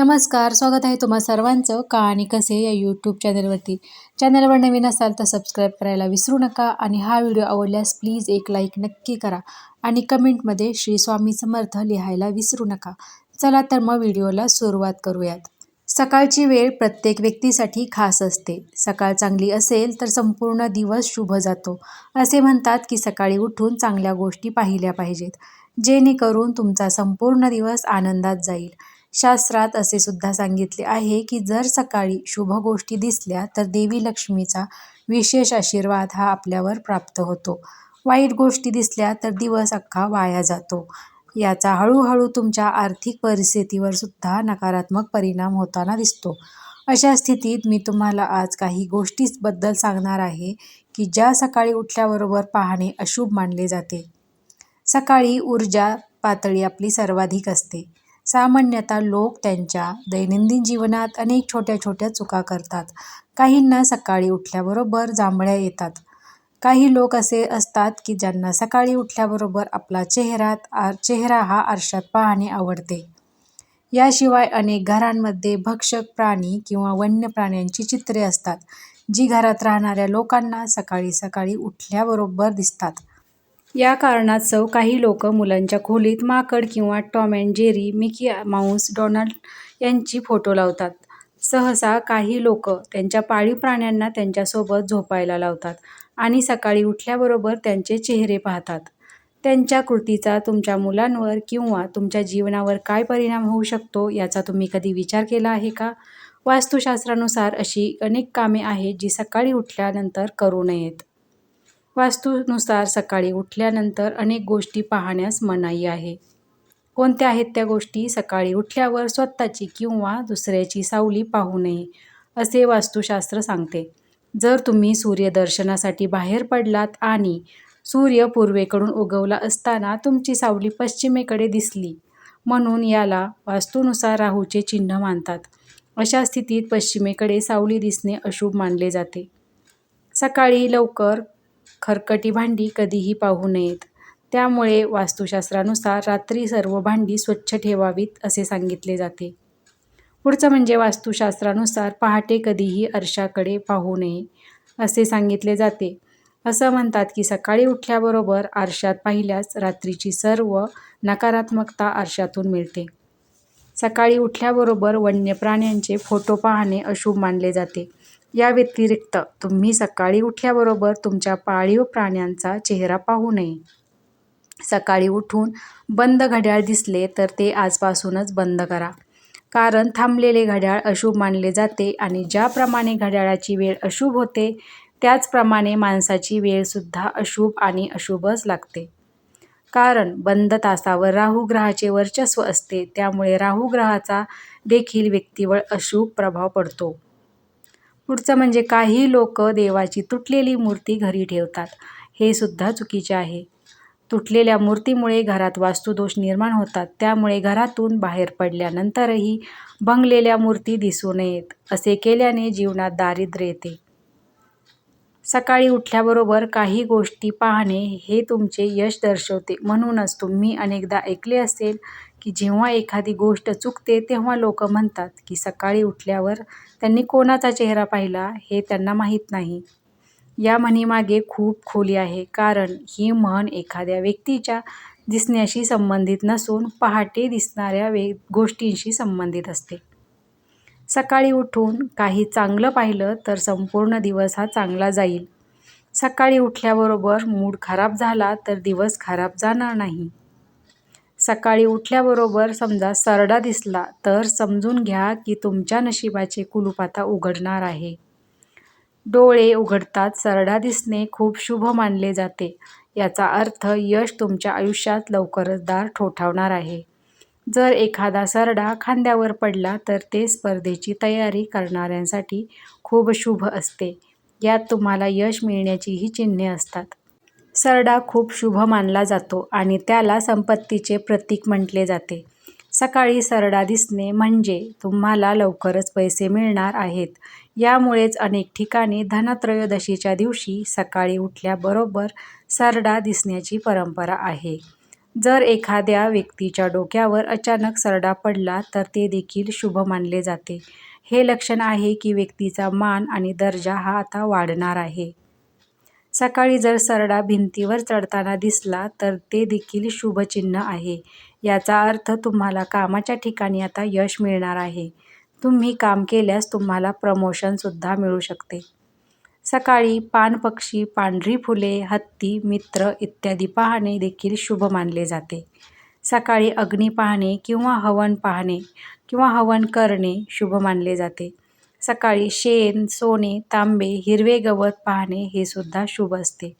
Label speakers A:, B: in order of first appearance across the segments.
A: नमस्कार स्वागत आहे तुम्हा सर्वांचं कहाणी कसे या यूट्यूब चॅनलवरती चॅनलवर नवीन असाल तर सबस्क्राईब करायला विसरू नका आणि हा व्हिडिओ आवडल्यास प्लीज एक लाईक नक्की करा आणि कमेंटमध्ये श्री स्वामी समर्थ लिहायला विसरू नका. चला तर मग व्हिडिओला सुरुवात करूयात. सकाळची वेळ प्रत्येक व्यक्तीसाठी खास असते. सकाळ चांगली असेल तर संपूर्ण दिवस शुभ जातो. असे म्हणतात की सकाळी उठून चांगल्या गोष्टी पाहिल्या पाहिजेत. जेणेकरून तुमचा संपूर्ण दिवस आनंदात जाईल. शास्त्रात असे सुद्धा सांगितले आहे की जर सकाळी शुभ गोष्टी दिसल्या तर देवी लक्ष्मीचा विशेष आशीर्वाद हा आपल्यावर प्राप्त होतो. वाईट गोष्टी दिसल्या तर दिवस अख्खा वाया जातो. याचा हळूहळू तुमच्या आर्थिक परिस्थितीवर सुद्धा नकारात्मक परिणाम होताना दिसतो. अशा स्थितीत मी तुम्हाला आज काही गोष्टीबद्दल सांगणार आहे की ज्या सकाळी उठल्याबरोबर पाहणे अशुभ मानले जाते. सकाळी ऊर्जा पातळी आपली सर्वाधिक असते. सामान्यतः लोक त्यांच्या दैनंदिन जीवनात अनेक छोट्या छोट्या चुका करतात. काहींना सकाळी उठल्याबरोबर जांभळ्या येतात. काही लोक असे असतात की ज्यांना सकाळी उठल्याबरोबर आपला चेहरात आर चेहरा हा आरशात पाहणे आवडते. याशिवाय अनेक घरांमध्ये भक्षक प्राणी किंवा वन्य प्राण्यांची चित्रे असतात जी घरात राहणाऱ्या लोकांना सकाळी सकाळी उठल्याबरोबर दिसतात. या कारणास्तव काही लोक मुलांच्या खोलीत माकड किंवा Tom and Jerry Mickey Mouse Donald यांची फोटो लावतात. सहसा काही लोक त्यांच्या पाळीव प्राण्यांना त्यांच्यासोबत झोपायला लावतात आणि सकाळी उठल्याबरोबर त्यांचे चेहरे पाहतात. त्यांच्या कृतीचा तुमच्या मुलांवर किंवा तुमच्या जीवनावर काय परिणाम होऊ शकतो याचा तुम्ही कधी विचार केला आहे का? वास्तुशास्त्रानुसार अशी अनेक कामे आहेत जी सकाळी उठल्यानंतर करू नयेत. वास्तूनुसार सकाळी उठल्यानंतर अनेक गोष्टी पाहण्यास मनाई आहे. कोणत्या आहेत त्या गोष्टी? सकाळी उठल्यावर स्वतःची किंवा दुसऱ्याची सावली पाहू नये असे वास्तुशास्त्र सांगते. जर तुम्ही सूर्यदर्शनासाठी बाहेर पडलात आणि सूर्य पूर्वेकडून उगवला असताना तुमची सावली पश्चिमेकडे दिसली म्हणून याला वास्तूनुसार राहूचे चिन्ह मानतात. अशा स्थितीत पश्चिमेकडे सावली दिसणे अशुभ मानले जाते. सकाळी लवकर खरकटी भांडी कधीही पाहू नयेत. त्यामुळे वास्तुशास्त्रानुसार रात्री सर्व भांडी स्वच्छ ठेवावीत असे सांगितले जाते. पुढचं म्हणजे वास्तुशास्त्रानुसार पहाटे कधीही आरशाकडे पाहू नये असे सांगितले जाते. असं म्हणतात की सकाळी उठल्याबरोबर आरशात पाहिल्यास रात्रीची सर्व नकारात्मकता आरशातून मिळते. सकाळी उठल्याबरोबर वन्य प्राण्यांचे फोटो पाहणे अशुभ मानले जाते. या व्यतिरिक्त तुम्ही सकाळी उठल्याबरोबर तुमच्या पाळीव प्राण्यांचा चेहरा पाहू नये. सकाळी उठून बंद घड्याळ दिसले तर ते आजपासूनच बंद करा. कारण थांबलेले घड्याळ अशुभ मानले जाते आणि ज्याप्रमाणे घड्याळाची वेळ अशुभ होते त्याचप्रमाणे माणसाची वेळसुद्धा अशुभ आणि अशुभच लागते. कारण बंद तासावर राहू ग्रहाचे वर्चस्व असते त्यामुळे राहू ग्रहाचा देखील व्यक्तीवर अशुभ प्रभाव पडतो. पुढचं म्हणजे काही लोक देवाची तुटलेली मूर्ती घरी ठेवतात. हे सुद्धा चुकीचे आहे. तुटलेल्या मूर्तीमुळे घरात वास्तुदोष निर्माण होतात. त्यामुळे घरातून बाहेर पडल्यानंतरही भंगलेल्या मूर्ती दिसू नयेत असे केल्याने जीवनात दारिद्र्य येते. सकाळी उठल्याबरोबर काही गोष्टी पाहणे हे तुमचे यश दर्शवते. म्हणूनच तुम्ही अनेकदा ऐकले असेल की जेव्हा एखादी गोष्ट चुकते तेव्हा लोक म्हणतात की सकाळी उठल्यावर त्यांनी कोणाचा चेहरा पाहिला हे त्यांना माहीत नाही. या म्हणीमागे खूप खोली आहे कारण ही म्हण एखाद्या व्यक्तीच्या दिसण्याशी संबंधित नसून पहाटे दिसणाऱ्या वे गोष्टींशी संबंधित असते. सकाळी उठून काही चांगलं पाहिलं तर संपूर्ण दिवस हा चांगला जाईल. सकाळी उठल्याबरोबर मूड खराब झाला तर दिवस खराब जाणार नाही. सकाळी उठल्याबरोबर समजा सरडा दिसला तर समजून घ्या की तुमच्या नशिबाचे कुलूप आता उघडणार आहे. डोळे उघडतात सरडा दिसणे खूप शुभ मानले जाते. याचा अर्थ यश तुमच्या आयुष्यात लवकरच दार ठोठावणार आहे. जर एखादा सरडा खांद्यावर पडला तर ते स्पर्धेची तयारी करणाऱ्यांसाठी खूप शुभ असते. यात तुम्हाला यश मिळण्याचीही चिन्हे असतात. सरडा खूप शुभ मानला जातो आणि त्याला संपत्तीचे प्रतीक म्हटले जाते. सकाळी सरडा दिसणे म्हणजे तुम्हाला लवकरच पैसे मिळणार आहेत. यामुळेच अनेक ठिकाणी धनत्रयोदशीच्या दिवशी सकाळी उठल्याबरोबर सरडा दिसण्याची परंपरा आहे. जर एखाद्या व्यक्तीच्या डोक्यावर अचानक सरडा पडला तर ते देखील शुभ मानले जाते. हे लक्षण आहे की व्यक्तीचा मान आणि दर्जा हा आता वाढणार आहे. सकाळी जर सरडा भिंतीवर चढताना दिसला तर ते देखील शुभचिन्ह आहे. याचा अर्थ तुम्हाला कामाच्या ठिकाणी आता यश मिळणार आहे. तुम्ही काम केल्यास तुम्हाला प्रमोशनसुद्धा मिळू शकते. सकाळी पानपक्षी पांढरी फुले हत्ती मित्र इत्यादी पाहणे देखील शुभ मानले जाते. सकाळी अग्नी पाहणे किंवा हवन पाहणे किंवा हवन करणे शुभ मानले जाते. सकाळी शेण सोने तांबे हिरवे गवत पाहणे हे सुद्धा शुभ असते.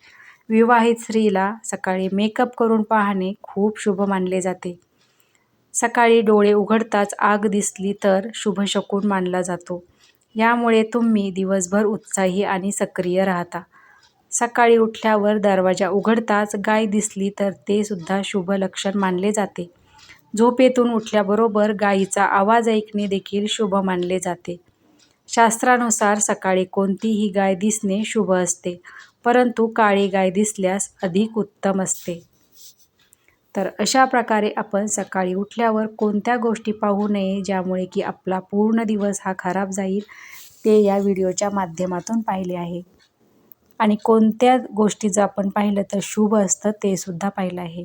A: विवाहित स्त्रीला सकाळी मेकअप करून पाहणे खूप शुभ मानले जाते. सकाळी डोळे उघडताच आग दिसली तर शुभ शकून मानला जातो. यामुळे तुम्ही दिवसभर उत्साही आणि सक्रिय राहता. सकाळी उठल्यावर दरवाजा उघडताच गाय दिसली तर ते सुद्धा शुभ लक्षण मानले जाते. झोपेतून उठल्याबरोबर गायीचा आवाज ऐकणे देखील शुभ मानले जाते. शास्त्रानुसार सकाळी कोणतीही गाय दिसणे शुभ असते परंतु काळी गाय दिसल्यास अधिक उत्तम असते. तर अशा प्रकारे आपण सकाळी उठल्यावर कोणत्या गोष्टी पाहू नये ज्यामुळे की आपला पूर्ण दिवस हा खराब जाईल ते या व्हिडिओच्या माध्यमातून पाहिले आहे. आणि कोणत्या गोष्टी जर आपण पाहिलं तर शुभ असतं ते सुद्धा पाहिलं आहे.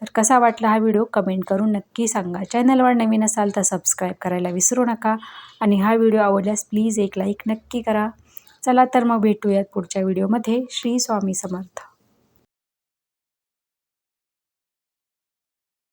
A: तर कसा वाटला हा व्हिडिओ कमेंट करून नक्की सांगा. चॅनलवर नवीन असाल तर सबस्क्राईब करायला विसरू नका. आणि हा व्हिडिओ आवडल्यास प्लीज एक लाईक नक्की करा. चला तर मग भेटूयात पुढच्या व्हिडिओमध्ये. श्री स्वामी समर्थ.